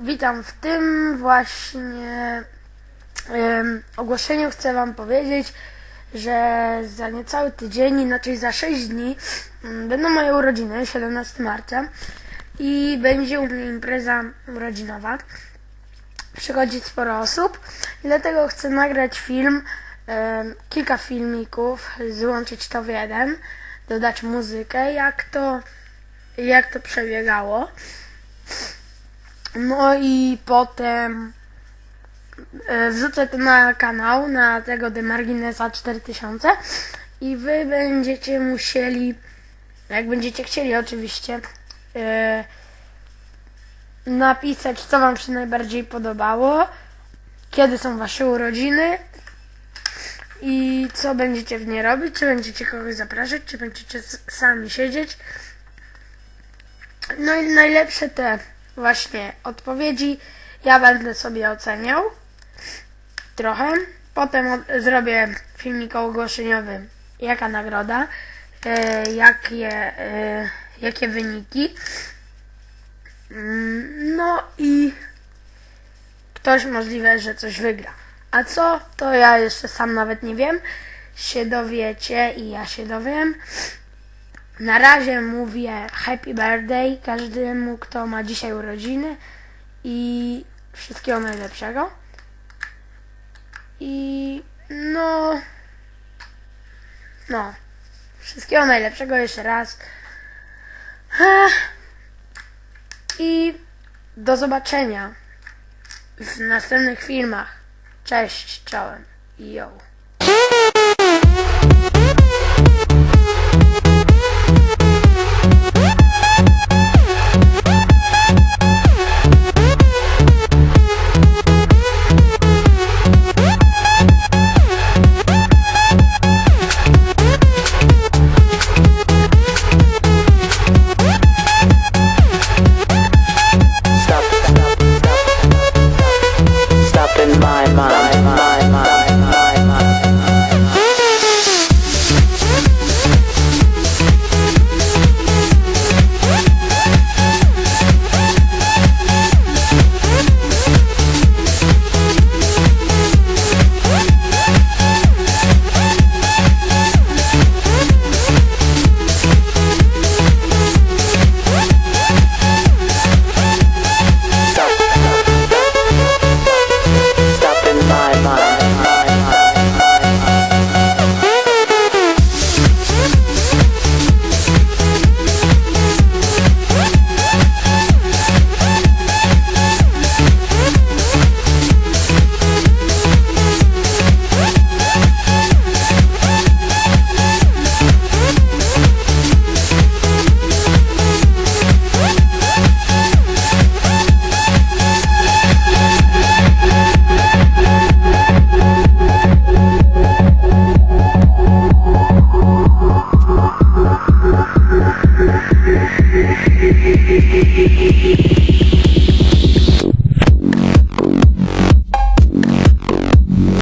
witam w tym właśnie em, ogłoszeniu. Chcę Wam powiedzieć, że za niecały tydzień, inaczej za 6 dni, mm, będą moje urodziny, 17 marca i będzie u mnie impreza urodzinowa. Przychodzi sporo osób i dlatego chcę nagrać film, em, kilka filmików, złączyć to w jeden, dodać muzykę, jak to, jak to przebiegało. No i potem e, wrzucę to na kanał, na tego Demarginesa 4000 i wy będziecie musieli, jak będziecie chcieli oczywiście, e, napisać co wam się najbardziej podobało, kiedy są wasze urodziny i co będziecie w nie robić, czy będziecie kogoś zapraszać, czy będziecie sami siedzieć. No i najlepsze te właśnie odpowiedzi ja będę sobie oceniał trochę. Potem zrobię filmik ogłoszeniowy, jaka nagroda, e, jakie, e, jakie wyniki. Mm, No i ktoś możliwe, że coś wygra. A co, to ja jeszcze sam nawet nie wiem. Się dowiecie i ja się dowiem. Na razie mówię happy birthday każdemu, kto ma dzisiaj urodziny i wszystkiego najlepszego. I no, no, wszystkiego najlepszego jeszcze raz. I do zobaczenia w następnych filmach. Cześć, czołem. Yo.